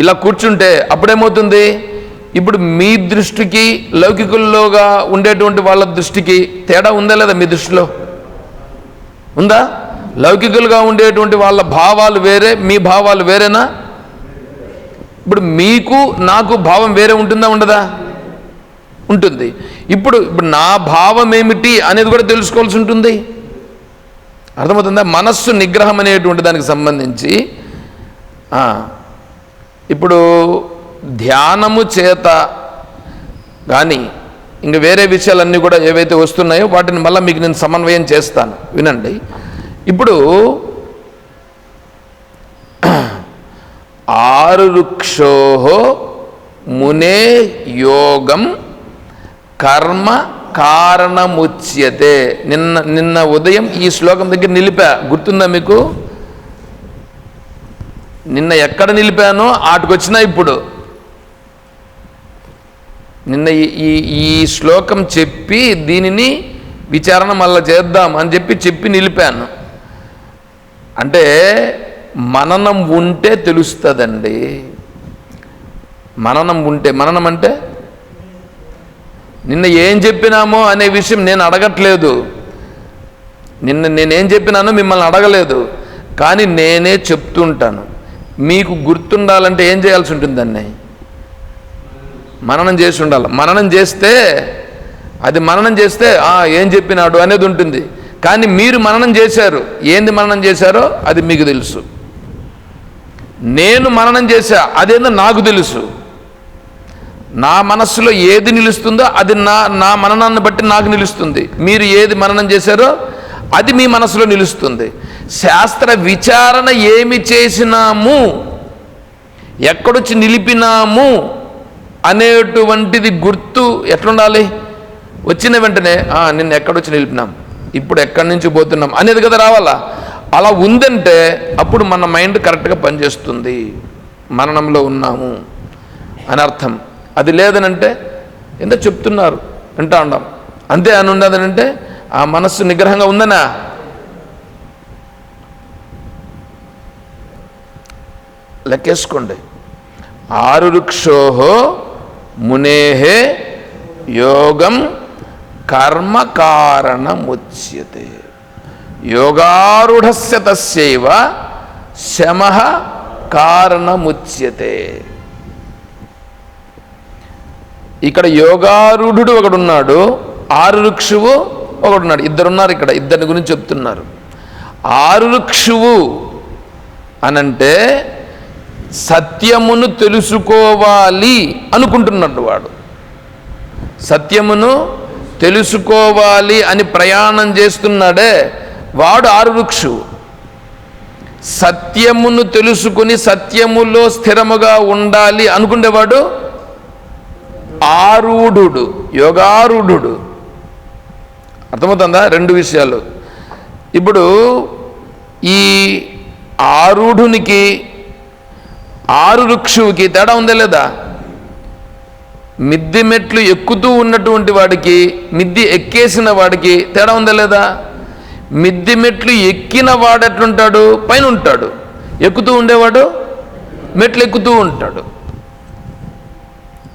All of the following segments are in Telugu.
ఇలా కూర్చుంటే అప్పుడేమవుతుంది? ఇప్పుడు మీ దృష్టికి లౌకికుల్లోగా ఉండేటువంటి వాళ్ళ దృష్టికి తేడా ఉందా లేదా మీ దృష్టిలో? ఉందా? లౌకికులుగా ఉండేటువంటి వాళ్ళ భావాలు వేరే మీ భావాలు వేరేనా? ఇప్పుడు మీకు నాకు భావం వేరే ఉంటుందా ఉండదా? ఉంటుంది. ఇప్పుడు ఇప్పుడు నా భావం ఏమిటి అనేది కూడా తెలుసుకోవాల్సి ఉంటుంది. అర్థమవుతుందా? మనస్సు నిగ్రహం అనేటువంటి దానికి సంబంధించి ఇప్పుడు ధ్యానము చేత కానీ ఇంక వేరే విషయాలన్నీ కూడా ఏవైతే వస్తున్నాయో వాటిని మళ్ళీ మీకు నేను సమన్వయం చేస్తాను. వినండి. ఇప్పుడు ఆరురుక్షో మునే యోగం కర్మ కారణముచ్యతే. నిన్న నిన్న ఉదయం ఈ శ్లోకం దగ్గర నిలిపా. గుర్తుందా మీకు? నిన్న ఎక్కడ నిలిపానో ఆటికొచ్చినా ఇప్పుడు. నిన్న ఈ- ఈ ఈ శ్లోకం చెప్పి దీనిని విచారణ మళ్ళీ చేద్దాం అని చెప్పి చెప్పి నిలిపాను. అంటే మననం ఉంటే తెలుస్తుందండి. మననం ఉంటే మననం అంటే? నిన్న ఏం చెప్పినామో అనే విషయం నేను అడగట్లేదు. నిన్న నేనేం చెప్పినానో మిమ్మల్ని అడగలేదు. కానీ నేనే చెప్తుంటాను. మీకు గుర్తుండాలంటే ఏం చేయాల్సి ఉంటుందండి మననం చేసి ఉండాలి. మననం చేస్తే అది మననం చేస్తే ఏం చెప్పినాడు అనేది ఉంటుంది. కానీ మీరు మననం చేశారు. ఏంది మననం చేశారో అది మీకు తెలుసు. నేను మననం చేశా అదేందో నాకు తెలుసు. నా మనస్సులో ఏది నిలుస్తుందో అది నా నా మననాన్ని బట్టి నాకు నిలుస్తుంది. మీరు ఏది మననం చేశారో అది మీ మనసులో నిలుస్తుంది. శాస్త్ర విచారణ ఏమి చేసినాము? ఎక్కడొచ్చి నిలిపినాము? అనేటువంటిది గుర్తు ఎట్లుండాలి? వచ్చిన వెంటనే "ఆ, నిన్న ఎక్కడొచ్చి నిలిపినాం? ఇప్పుడు ఎక్కడి నుంచి పోతున్నాం? అనేది కదా రావాలా? అలా ఉందంటే అప్పుడు మన మైండ్ కరెక్ట్గా పనిచేస్తుంది. మరణంలో ఉన్నాము. అని అర్థం అది లేదనంటే ఎంత చెప్తున్నారు. వింటా ఉండం. అంతే అని ఉండదనంటే ఆ మనస్సు నిగ్రహంగా ఉందనా? లెక్కేసుకోండి. ఆరు వృక్షోహో మునేహే యోగం కర్మ కారణముచ్యతే. యోగారూఢస్య శమ కారణముచ్యతే. ఇక్కడ యోగారూఢుడు ఒకడున్నాడు. ఆరురుక్షువు ఒకడున్నాడు. ఇద్దరున్నారు ఇక్కడ ఇద్దరిని గురించి చెప్తున్నారు. ఆరుక్షువు అనంటే సత్యమును తెలుసుకోవాలి అనుకుంటున్నాడు వాడు. సత్యమును తెలుసుకోవాలి అని ప్రయాణం చేస్తున్నాడే వాడు ఆరురుక్షువు సత్యమును తెలుసుకుని సత్యములో స్థిరముగా ఉండాలి అనుకునేవాడు ఆరూఢుడు యోగారూఢుడు. అర్థమవుతుందా? రెండు విషయాలు. ఇప్పుడు ఈ ఆరుఢునికి ఆరు రుక్షువుకి తేడా ఉందా లేదా? మిద్ది మెట్లు ఎక్కుతూ ఉన్నటువంటి వాడికి మిద్ది ఎక్కేసిన వాడికి తేడా ఉందా లేదా? మిద్ది మెట్లు ఎక్కిన వాడు ఎట్లుంటాడు? పైన ఉంటాడు. ఎక్కుతూ ఉండేవాడు? మెట్లు ఎక్కుతూ ఉంటాడు.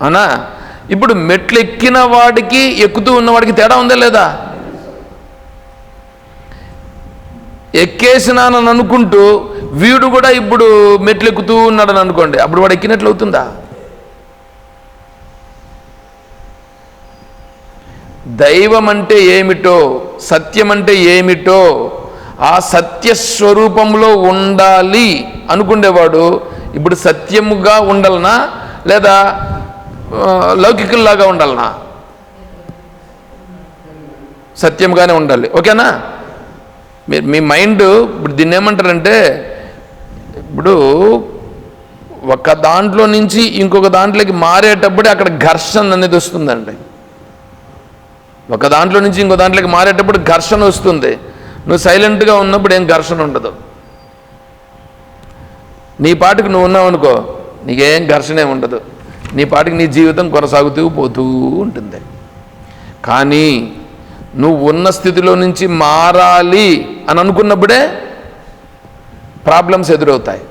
అనా ఇప్పుడు మెట్లు ఎక్కిన వాడికి ఎక్కుతూ ఉన్నవాడికి తేడా ఉందా లేదా? ఎక్కేసినానని అనుకుంటూ వీడు కూడా ఇప్పుడు మెట్లు ఎక్కుతూ ఉన్నాడని అనుకోండి. అప్పుడు వాడు ఎక్కినట్లు అవుతుందా? దైవం అంటే ఏమిటో సత్యం అంటే ఏమిటో ఆ సత్య స్వరూపంలో ఉండాలి అనుకునేవాడు ఇప్పుడు సత్యముగా ఉండాలనా? లేదా లౌకికుల్లాగా ఉండాలనా? సత్యంగానే ఉండాలి. ఓకేనా? మీరు మీ మైండ్ ఇప్పుడు దీన్ని ఏమంటారంటే ఇప్పుడు ఒక దాంట్లో నుంచి ఇంకొక దాంట్లోకి మారేటప్పుడే అక్కడ ఘర్షణ అనేది వస్తుందండి. ఒక దాంట్లో నుంచి ఇంకో దాంట్లోకి మారేటప్పుడు ఘర్షణ వస్తుంది. నువ్వు సైలెంట్గా ఉన్నప్పుడు ఏం ఘర్షణ ఉండదు. నీ పాటికి నువ్వు ఉన్నావు అనుకో నీకేం ఘర్షణ ఉండదు. నీ పాటికి నీ జీవితం కొనసాగుతూ పోతూ ఉంటుంది. కానీ నువ్వు ఉన్న స్థితిలో నుంచి మారాలి. అని అనుకున్నప్పుడే ప్రాబ్లమ్స్ ఎదురవుతాయి.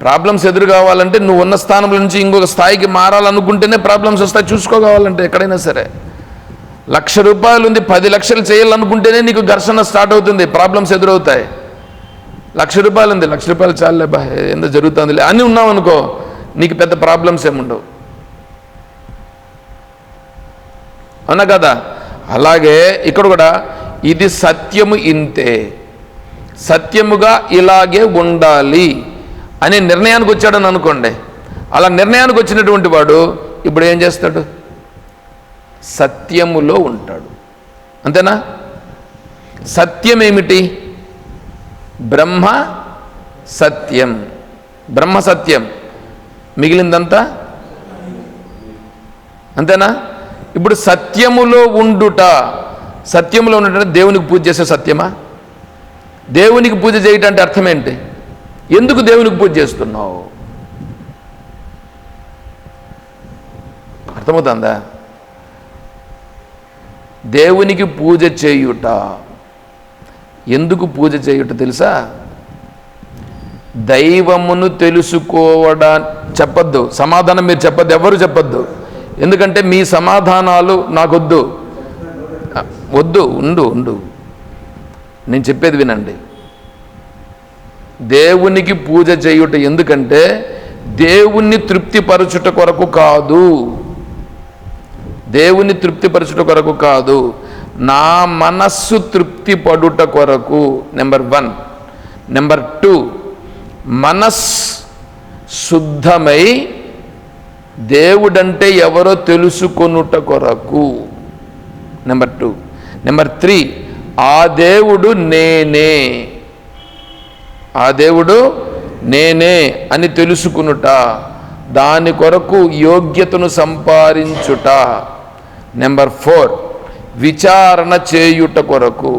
ప్రాబ్లమ్స్ ఎదురు కావాలంటే నువ్వు ఉన్న స్థానం నుంచి ఇంకొక స్థాయికి మారాలనుకుంటేనే ప్రాబ్లమ్స్ వస్తాయి. చూసుకోవాలంటే ఎక్కడైనా సరే. లక్ష రూపాయలు ఉంది పది లక్షలు చేయాలనుకుంటేనే నీకు ఘర్షణ స్టార్ట్ అవుతుంది ప్రాబ్లమ్స్ ఎదురవుతాయి. లక్ష రూపాయలు ఉంది లక్ష రూపాయలు చాలే బా ఎంత జరుగుతుందిలే అని ఉన్నావు అనుకో నీకు పెద్ద ప్రాబ్లమ్స్ ఏముండవు అవునా కదా? అలాగే ఇక్కడ కూడా ఇది సత్యము ఇంతే. సత్యముగా ఇలాగే ఉండాలి అనే నిర్ణయానికి వచ్చాడని అనుకోండి. అలా నిర్ణయానికి వచ్చినటువంటి వాడు ఇప్పుడు ఏం చేస్తాడు? సత్యములో ఉంటాడు. అంతేనా? సత్యం ఏమిటి బ్రహ్మ సత్యం. బ్రహ్మ సత్యం. మిగిలిందంతా? అంతేనా? ఇప్పుడు సత్యములో ఉండుట సత్యంలో ఉన్నటువంటి దేవునికి పూజ చేసే సత్యమా? దేవునికి పూజ చేయటం అంటే అర్థం ఏంటి ఎందుకు దేవునికి పూజ చేస్తున్నావు? అర్థమవుతుందా? దేవునికి పూజ చేయుట. ఎందుకు పూజ చేయుట తెలుసా? దైవమును తెలుసుకోవడా చెప్పద్దు. సమాధానం మీరు చెప్పొద్దు. ఎవరు చెప్పద్దు? ఎందుకంటే మీ సమాధానాలు నాకొద్దు. వద్దు ఉండు ఉండు. నేను చెప్పేది వినండి. దేవునికి పూజ చేయుట ఎందుకంటే దేవుణ్ణి తృప్తిపరచుట కొరకు కాదు. దేవుని తృప్తిపరచుట కొరకు కాదు. నా మనస్సు తృప్తి పడుట కొరకు. నెంబర్ వన్ నెంబర్ టూ మనస్ శుద్ధమై దేవుడంటే ఎవరో తెలుసుకొనుట కొరకు. నెంబర్ టూ నెంబర్ త్రీ ఆ దేవుడు నేనే ఆ దేవుడు నేనే అని తెలుసుకునుట దాని కొరకు యోగ్యతను సంపాదించుట. నెంబర్ ఫోర్ విచారణ చేయుట కొరకు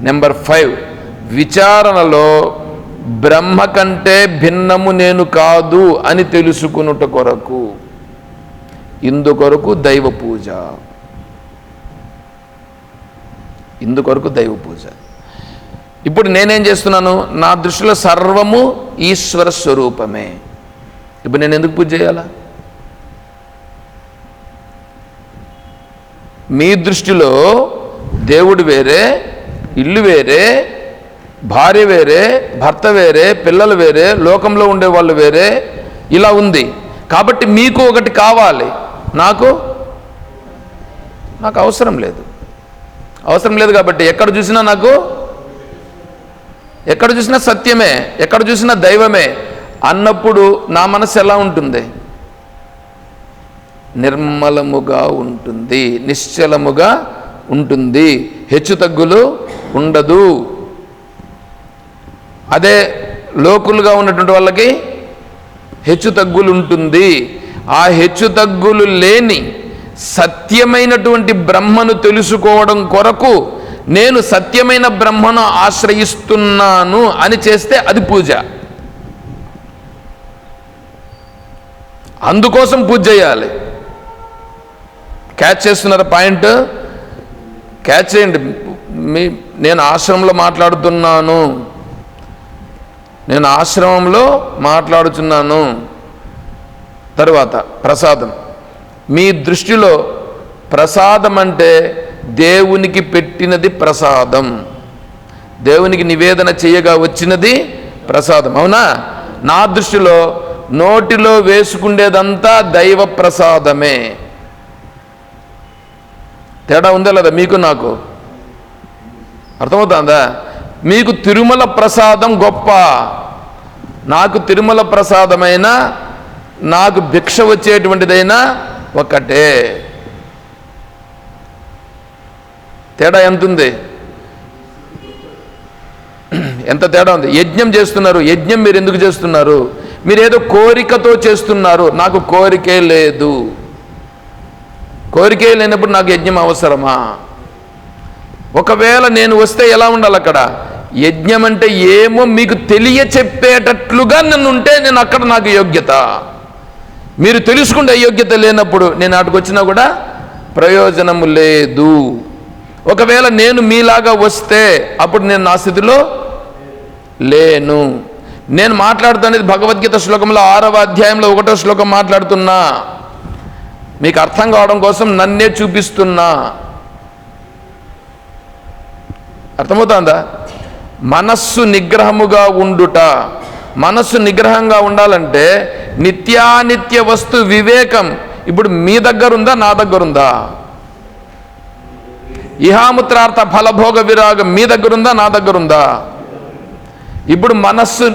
నెంబర్ ఫైవ్ విచారణలో బ్రహ్మ కంటే భిన్నము నేను కాదు అని తెలుసుకునుట కొరకు. ఇందుకొరకు దైవ పూజ. ఇందుకొరకు దైవ పూజ. ఇప్పుడు నేనేం చేస్తున్నాను? నా దృష్టిలో సర్వము ఈశ్వర స్వరూపమే. ఇప్పుడు నేను ఎందుకు పూజ చేయాలా? మీ దృష్టిలో దేవుడు వేరే ఇల్లు వేరే భార్య వేరే భర్త వేరే పిల్లలు వేరే లోకంలో ఉండే వాళ్ళు వేరే ఇలా ఉంది. కాబట్టి మీకు ఒకటి కావాలి. నాకు? నాకు అవసరం లేదు. అవసరం లేదు కాబట్టి ఎక్కడ చూసినా నాకు ఎక్కడ చూసినా సత్యమే ఎక్కడ చూసినా దైవమే అన్నప్పుడు నా మనసు ఎలా ఉంటుంది? నిర్మలముగా ఉంటుంది నిశ్చలముగా ఉంటుంది హెచ్చు తగ్గులు ఉండదు. అదే లోకులుగా ఉన్నటువంటి వాళ్ళకి హెచ్చు తగ్గులు ఉంటుంది. ఆ హెచ్చు తగ్గులు లేని సత్యమైనటువంటి బ్రహ్మను తెలుసుకోవడం కొరకు నేను సత్యమైన బ్రహ్మను ఆశ్రయిస్తున్నాను అని చేస్తే అది పూజ. అందుకోసం పూజ చేయాలి. క్యాచ్ చేస్తున్నారు పాయింట్? క్యాచ్ చేయండి. మీ నేను ఆశ్రమంలో మాట్లాడుతున్నాను. నేను ఆశ్రమంలో మాట్లాడుతున్నాను తరువాత ప్రసాదం. మీ దృష్టిలో ప్రసాదం అంటే దేవునికి పెట్టినది ప్రసాదం. దేవునికి నివేదన చేయగా వచ్చినది ప్రసాదం. అవునా? నా దృష్టిలో నోటిలో వేసుకుండేదంతా దైవ ప్రసాదమే. తేడా ఉందా లేదా మీకు నాకు? అర్థమవుతుందా? మీకు తిరుమల ప్రసాదం గొప్ప. నాకు తిరుమల ప్రసాదమైన నాకు భిక్ష వచ్చేటువంటిదైనా ఒకటే తేడా ఎంత ఉంది ఎంత తేడా ఉంది? యజ్ఞం చేస్తున్నారు. యజ్ఞం మీరు ఎందుకు చేస్తున్నారు? మీరు ఏదో కోరికతో చేస్తున్నారు. నాకు కోరికే లేదు. కోరికే లేనప్పుడు నాకు యజ్ఞం అవసరమా? ఒకవేళ నేను వస్తే ఎలా ఉండాలి అక్కడ? యజ్ఞం అంటే ఏమో మీకు తెలియ చెప్పేటట్లుగా నన్ను ఉంటే నేను అక్కడ నాకు యోగ్యత. మీరు తెలుసుకుంటే అయోగ్యత లేనప్పుడు నేను అటుకు కూడా ప్రయోజనము లేదు. ఒకవేళ నేను మీలాగా వస్తే అప్పుడు నేను నా స్థితిలో లేను. నేను మాట్లాడుతున్నది భగవద్గీత శ్లోకంలో ఆరవ అధ్యాయంలో ఒకటో శ్లోకం మాట్లాడుతున్నా. మీకు అర్థం కావడం కోసం నన్నే చూపిస్తున్నా. అర్థమవుతుందా? మనస్సు నిగ్రహముగా ఉండుట. మనస్సు నిగ్రహంగా ఉండాలంటే నిత్యానిత్య వస్తు వివేకం. ఇప్పుడు మీ దగ్గర ఉందా నా దగ్గర ఉందా ఇహాముత్రార్థ ఫలభోగ విరాగం మీ దగ్గర ఉందా నా దగ్గర ఉందా ఇప్పుడు మనస్సు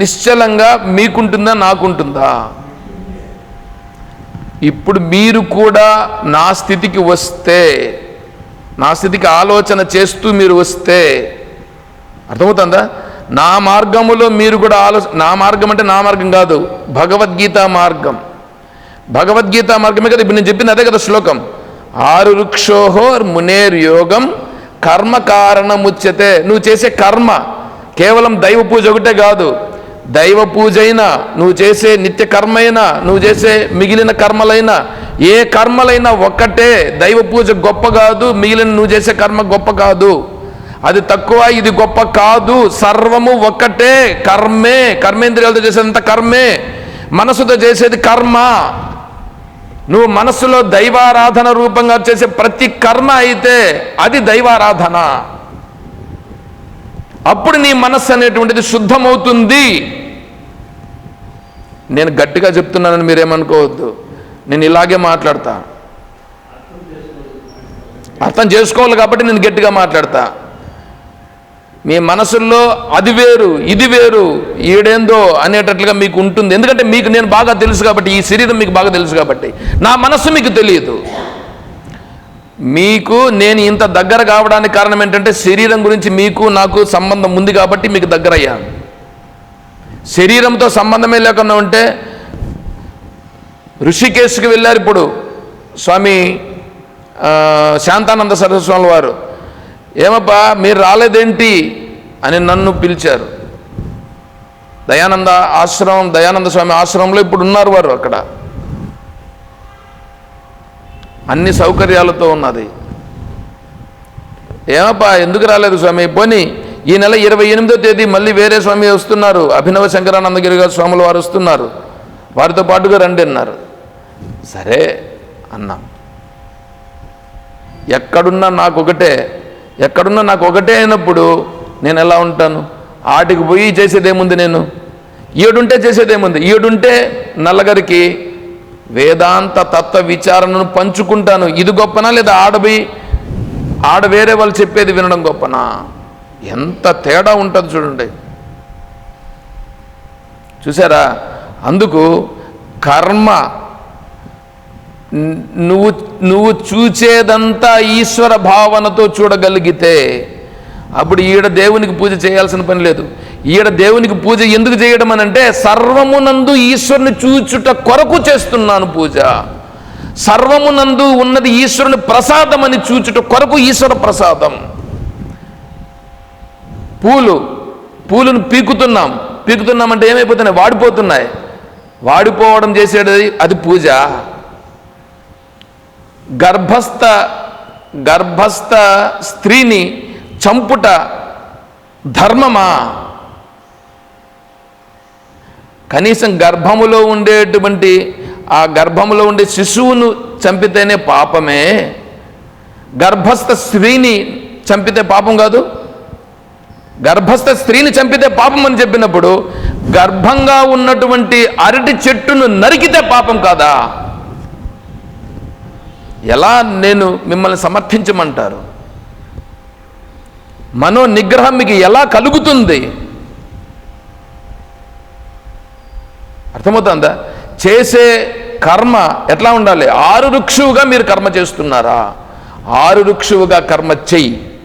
నిశ్చలంగా మీకుంటుందా నాకుంటుందా? ఇప్పుడు మీరు కూడా నా స్థితికి వస్తే నా స్థితికి ఆలోచన చేస్తూ మీరు వస్తే అర్థమవుతుందా? నా మార్గములో మీరు కూడా ఆలో నా మార్గం అంటే నా మార్గం కాదు భగవద్గీత మార్గం. భగవద్గీత మార్గమే కదా ఇప్పుడు నేను చెప్పింది అదే కదా శ్లోకం. ఆరు వృక్షోహోర్ మునేర్ యోగం కర్మ కారణముచ్యతే. నువ్వు చేసే కర్మ కేవలం దైవ పూజ ఒకటే కాదు. దైవ పూజ అయినా నువ్వు చేసే నిత్య కర్మైనా నువ్వు చేసే మిగిలిన కర్మలైనా ఏ కర్మలైనా ఒక్కటే. దైవ పూజ గొప్ప కాదు మిగిలిన నువ్వు చేసే కర్మ గొప్ప కాదు. అది తక్కువ ఇది గొప్ప కాదు. సర్వము ఒక్కటే కర్మే. కర్మేంద్రియాలతో చేసేదంత కర్మే. మనసుతో చేసేది కర్మ. నువ్వు మనస్సులో దైవారాధన రూపంగా చేసే ప్రతి కర్మ అయితే అది దైవారాధన. అప్పుడు నీ మనస్సు అనేటువంటిది శుద్ధమవుతుంది. నేను గట్టిగా చెప్తున్నానని మీరేమనుకోవద్దు. నేను ఇలాగే మాట్లాడతా. అర్థం చేసుకోవాలి కాబట్టి నేను గట్టిగా మాట్లాడతా. మీ మనసుల్లో అది వేరు ఇది వేరు ఈడేందో అనేటట్లుగా మీకు ఉంటుంది. ఎందుకంటే మీకు నేను బాగా తెలుసు కాబట్టి ఈ శరీరం మీకు బాగా తెలుసు కాబట్టి. నా మనస్సు మీకు తెలియదు. మీకు నేను ఇంత దగ్గర కావడానికి కారణం ఏంటంటే శరీరం గురించి మీకు నాకు సంబంధం ఉంది కాబట్టి మీకు దగ్గర అయ్యాను. శరీరంతో సంబంధమే లేకుండా ఉంటే ఋషికేశ్కి వెళ్ళారు ఇప్పుడు స్వామి శాంతానంద సరస్వామి వారు. ఏమబ్బా మీరు రాలేదేంటి అని నన్ను పిలిచారు. దయానంద ఆశ్రమం దయానంద స్వామి ఆశ్రమంలో ఇప్పుడు ఉన్నారు వారు అక్కడ. అన్ని సౌకర్యాలతో ఉన్నది. ఏమప్పా ఎందుకు రాలేదు స్వామి? పోనీ ఈ నెల ఇరవై ఎనిమిదో తేదీ మళ్ళీ వేరే స్వామి వస్తున్నారు. అభినవ శంకరానందగిరి గారు స్వాములు వారు వస్తున్నారు. వారితో పాటుగా రండి అన్నారు. సరే అన్నాం. ఎక్కడున్నా నాకు ఒకటే ఎక్కడున్నా నాకు ఒకటే అయినప్పుడు నేను ఎలా ఉంటాను? ఆటికి పోయి చేసేదేముంది నేను? ఈడుంటే చేసేదేముంది? ఈడుంటే నల్లగరికి వేదాంత తత్వ విచారణను పంచుకుంటాను. ఇది గొప్పనా లేదా ఆడబోయి ఆడ వేరే వాళ్ళు చెప్పేది వినడం గొప్పనా? ఎంత తేడా ఉంటుంది చూడండి. చూసారా? అందుకు కర్మ నువ్వు నువ్వు చూచేదంతా ఈశ్వర భావనతో చూడగలిగితే అప్పుడు ఈడ దేవునికి పూజ చేయాల్సిన పని లేదు. ఈడ దేవునికి పూజ ఎందుకు చేయడం అని అంటే సర్వమునందు ఈశ్వరుని చూచుట కొరకు చేస్తున్నాను పూజ. సర్వమునందు ఉన్నది ఈశ్వరుని ప్రసాదం అని చూచుట కొరకు ఈశ్వర ప్రసాదం. పూలు పూలను పీకుతున్నాం. పీకుతున్నామంటే ఏమైపోతున్నాయి? వాడిపోతున్నాయి. వాడిపోవడం చేసేది అది పూజ. గర్భస్థ గర్భస్థ స్త్రీని చంపుట ధర్మమా? కనీసం గర్భములో ఉండేటువంటి ఆ గర్భములో ఉండే శిశువును చంపితేనే పాపమే. గర్భస్థ స్త్రీని చంపితే పాపం కాదు. గర్భస్థ స్త్రీని చంపితే పాపం అని చెప్పినప్పుడు గర్భంగా ఉన్నటువంటి అరటి చెట్టును నరికితే పాపం కాదా? ఎలా నేను మిమ్మల్ని సమర్థించమంటారు? మనో నిగ్రహం మీకు ఎలా కలుగుతుంది? అర్థమవుతుందా? చేసే కర్మ ఎట్లా ఉండాలి? ఆరు రుక్షువుగా మీరు కర్మ చేస్తున్నారా? ఆరు రుక్షువుగా కర్మ చెయ్యి.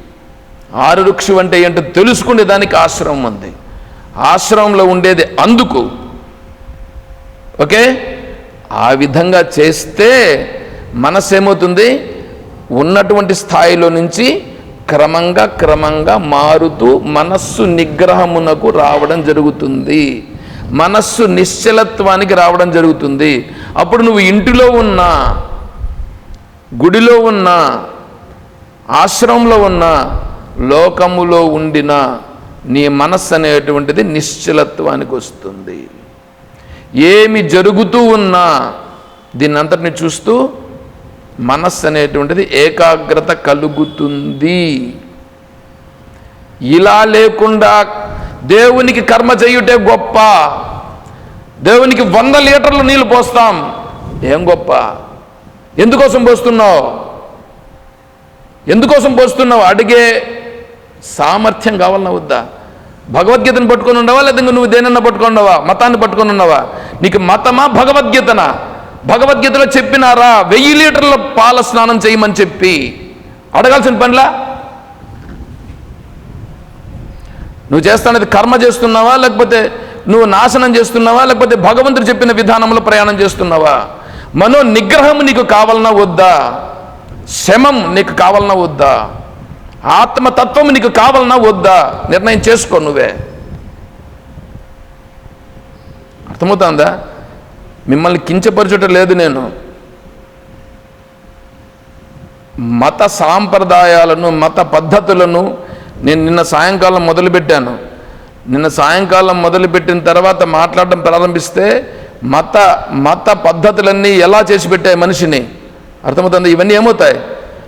ఆరు రుక్షు అంటే ఏంటో తెలుసుకునే దానికి ఆశ్రమం ఉంది. ఆశ్రమంలో ఉండేది అందుకు. ఓకే? ఆ విధంగా చేస్తే మనస్సు ఏమవుతుంది ఉన్నటువంటి స్థాయిలో నుంచి క్రమంగా క్రమంగా మారుతూ మనస్సు నిగ్రహమునకు రావడం జరుగుతుంది. మనస్సు నిశ్చలత్వానికి రావడం జరుగుతుంది. అప్పుడు నువ్వు ఇంటిలో ఉన్నా గుడిలో ఉన్నా ఆశ్రమంలో ఉన్నా లోకములో ఉండిన నీ మనస్సు అనేటువంటిది నిశ్చలత్వానికి వస్తుంది. ఏమి జరుగుతూ ఉన్నా దీన్ని అంతటిని చూస్తూ మనస్సు అనేటువంటిది ఏకాగ్రత కలుగుతుంది. ఇలా లేకుండా దేవునికి కర్మ చేయుటే గొప్ప. దేవునికి వంద లీటర్లు నీళ్ళు పోస్తాం. ఏం గొప్ప? ఎందుకోసం పోస్తున్నావు? ఎందుకోసం పోస్తున్నావు? అడిగే సామర్థ్యం కావాలన్నా వద్దా? భగవద్గీతను పట్టుకొని ఉండవా? లేదా నువ్వు దేనన్నా పట్టుకొని ఉండవా? మతాన్ని పట్టుకొని ఉన్నావా నీకు మతమా? భగవద్గీతనా? భగవద్గీతలో చెప్పినారా వెయ్యి లీటర్ల పాల స్నానం చేయమని చెప్పి. అడగాల్సిన పనిలా? నువ్వు చేస్తానది కర్మ చేస్తున్నావా లేకపోతే నువ్వు నాశనం చేస్తున్నావా లేకపోతే భగవంతుడు చెప్పిన విధానంలో ప్రయాణం చేస్తున్నావా? మనో నిగ్రహం నీకు కావాలన్నా వద్దా? శమం నీకు కావాలన్నా వద్దా? ఆత్మతత్వం నీకు కావాలన్నా వద్దా? నిర్ణయం చేసుకో నువ్వే. అర్థమవుతుందా? మిమ్మల్ని కించపరచుట లేదు నేను. మత సాంప్రదాయాలను మత పద్ధతులను నేను నిన్న సాయంకాలం మొదలుపెట్టాను. నిన్న సాయంకాలం మొదలుపెట్టిన తర్వాత మాట్లాడడం ప్రారంభిస్తే మత మత పద్ధతులన్నీ ఎలా చేసి పెట్టాయి మనిషిని? అర్థమవుతుంది? ఇవన్నీ ఏమవుతాయి?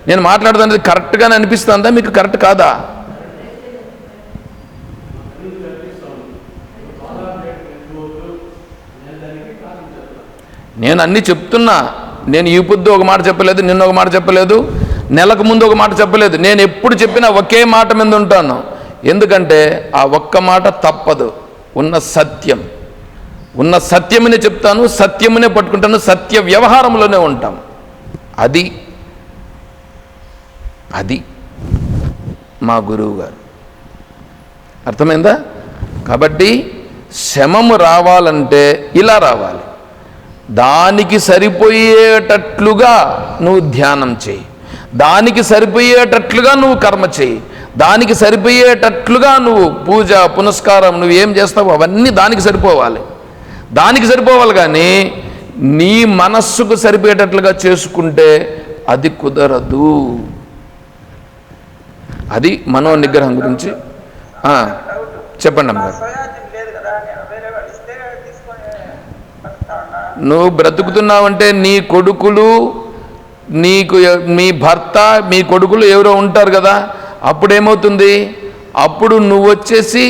నేను మాట్లాడుతున్నది కరెక్ట్గానే అనిపిస్తుందా? మీకు కరెక్ట్ కాదా? నేను అన్ని చెప్తున్నా. నేను ఈ పొద్దు ఒక మాట చెప్పలేదు నిన్న ఒక మాట చెప్పలేదు నెలకు ముందు ఒక మాట చెప్పలేదు. నేను ఎప్పుడు చెప్పినా ఒకే మాట మీద ఉంటాను. ఎందుకంటే ఆ ఒక్క మాట తప్పదు. ఉన్న సత్యం. ఉన్న సత్యమునే చెప్తాను సత్యమునే పట్టుకుంటాను సత్య వ్యవహారంలోనే ఉంటాం. అది అది మా గురువు గారు అర్థమైందా? కాబట్టి శమము రావాలంటే ఇలా రావాలి. దానికి సరిపోయేటట్లుగా నువ్వు ధ్యానం చేయి. దానికి సరిపోయేటట్లుగా నువ్వు కర్మ చేయి. దానికి సరిపోయేటట్లుగా నువ్వు పూజ పునస్కారం నువ్వు ఏం చేస్తావు అవన్నీ దానికి సరిపోవాలి. దానికి సరిపోవాలి కానీ నీ మనస్సుకు సరిపోయేటట్లుగా చేసుకుంటే అది కుదరదు. అది మనో నిగ్రహం గురించి చెప్పండి అమ్మగారు సోయాబీన్ లేదు కదా నేను వేరే వాళ్ళు ఇస్తే తీసుకొని బతుకుతా ఉన్నా నువ్వు బ్రతుకుతున్నావంటే నీ కొడుకులు నీకు మీ భర్త మీ కొడుకులు ఎవరో ఉంటారు కదా అప్పుడు ఏమవుతుంది అప్పుడు నువ్వు వచ్చేసి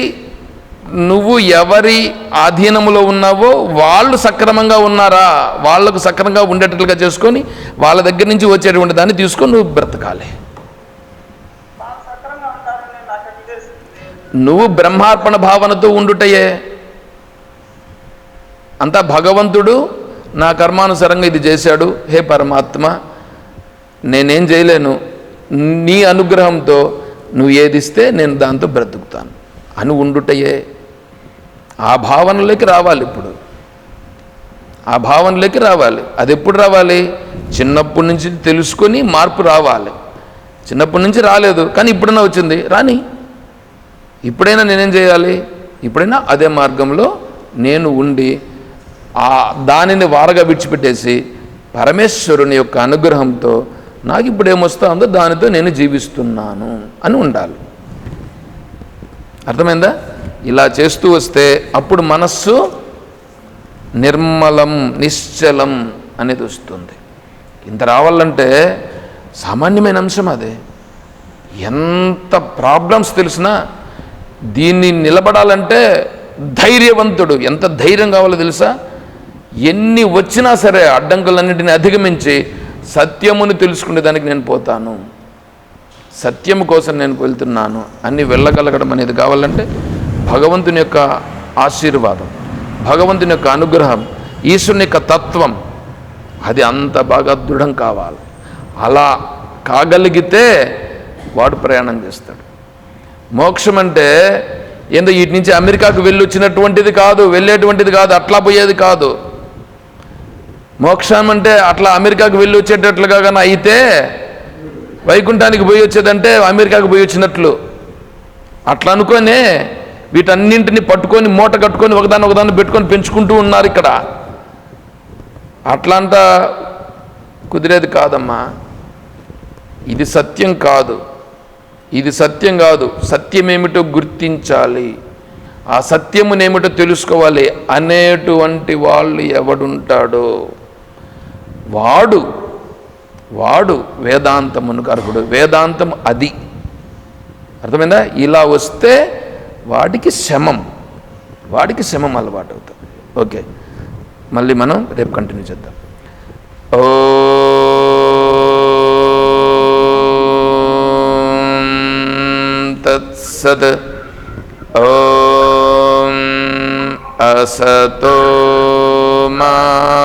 నువ్వు ఎవరి ఆధీనములో ఉన్నావో వాళ్ళు సక్రమంగా ఉన్నారా? వాళ్ళకు సక్రమంగా ఉండేటట్లుగా చేసుకొని వాళ్ళ దగ్గర నుంచి వచ్చేటువంటి దాన్ని తీసుకొని నువ్వు బ్రతకాలి. నువ్వు బ్రహ్మార్పణ భావనతో ఉండుటయే. అంతా భగవంతుడు నా కర్మానుసారంగా ఇది చేశాడు. హే పరమాత్మ నేనేం చేయలేను. నీ అనుగ్రహంతో నువ్వు ఏదిస్తే నేను దాంతో బ్రతుకుతాను. అని ఉండుటయే. ఆ భావనలోకి రావాలి ఇప్పుడు. ఆ భావనలోకి రావాలి. అది ఎప్పుడు రావాలి? చిన్నప్పటి నుంచి తెలుసుకొని మార్పు రావాలి. చిన్నప్పటి నుంచి రాలేదు కానీ ఇప్పుడైనా వచ్చింది. రాని. ఇప్పుడైనా నేనేం చేయాలి? ఇప్పుడైనా అదే మార్గంలో నేను ఉండి ఆ దానిని వారగా విడిచిపెట్టేసి పరమేశ్వరుని యొక్క అనుగ్రహంతో నాకు ఇప్పుడు ఏమొస్తుందో దానితో నేను జీవిస్తున్నాను అని ఉండాలి. అర్థమైందా? ఇలా చేస్తూ వస్తే అప్పుడు మనస్సు నిర్మలం నిశ్చలం అనేది వస్తుంది. ఇంత రావాలంటే సామాన్యమైన అంశం అదే. ఎంత ప్రాబ్లమ్స్ తెలిసినా దీన్ని నిలబడాలంటే ధైర్యవంతుడు. ఎంత ధైర్యం కావాలో తెలుసా? ఎన్ని వచ్చినా సరే అడ్డంకులన్నింటినీ అధిగమించి సత్యముని తెలుసుకునేదానికి నేను పోతాను. సత్యము కోసం నేను వెళ్తున్నాను అన్ని వెళ్ళగలగడం అనేది కావాలంటే భగవంతుని యొక్క ఆశీర్వాదం భగవంతుని యొక్క అనుగ్రహం ఈశ్వరుని యొక్క తత్వం. అది అంత బాగా దృఢం కావాలి. అలా కాగలిగితే వాడు ప్రయాణం చేస్తాడు. మోక్షం అంటే ఏందో వీటి నుంచి అమెరికాకు వెళ్ళి వచ్చినటువంటిది కాదు వెళ్ళేటువంటిది కాదు అట్లా పోయేది కాదు. మోక్షం అంటే అట్లా అమెరికాకు వెళ్ళి వచ్చేటట్లుగా కానీ అయితే వైకుంఠానికి పోయి వచ్చేదంటే అమెరికాకు పోయి వచ్చినట్లు. అట్లా అనుకొని వీటన్నింటిని పట్టుకొని మూట కట్టుకొని ఒకదాన్ని ఒకదాన్ని పెట్టుకొని పెంచుకుంటూ ఉన్నారు ఇక్కడ. అట్లంతా కుదిరేది కాదమ్మా. ఇది సత్యం కాదు. ఇది సత్యం కాదు. సత్యమేమిటో గుర్తించాలి. ఆ సత్యమునేమిటో తెలుసుకోవాలి అనేటువంటి వాళ్ళు ఎవడుంటాడో. వాడు వాడు వేదాంతమునకు అర్హుడు. వేదాంతం అది. అర్థమైందా? ఇలా వస్తే వాడికి శమం. వాడికి శమం అలవాటు అవుతుంది ఓకే. మళ్ళీ మనం రేపు కంటిన్యూ చేద్దాం. ఓ తత్సత్. ఓం అసతో మా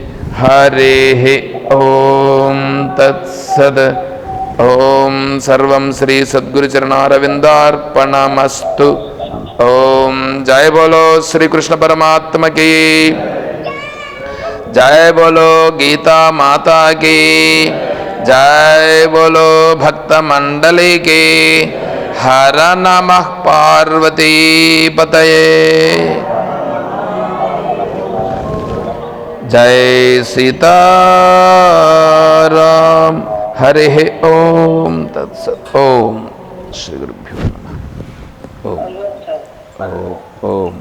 हरे ओम तत्सद। ओम सर्व श्री सद्गुरुचरणारविन्दार्पणमस्तु ओम जय बोलो श्री कृष्ण परमात्म की। जय बोलो गीता माता की। जय बोलो भक्त मंडली की। हर नमः पार्वती पतये। जय सीताराम। हरे ओम तत्सत ओम। श्री गुरुभ्यो ओम। ओम।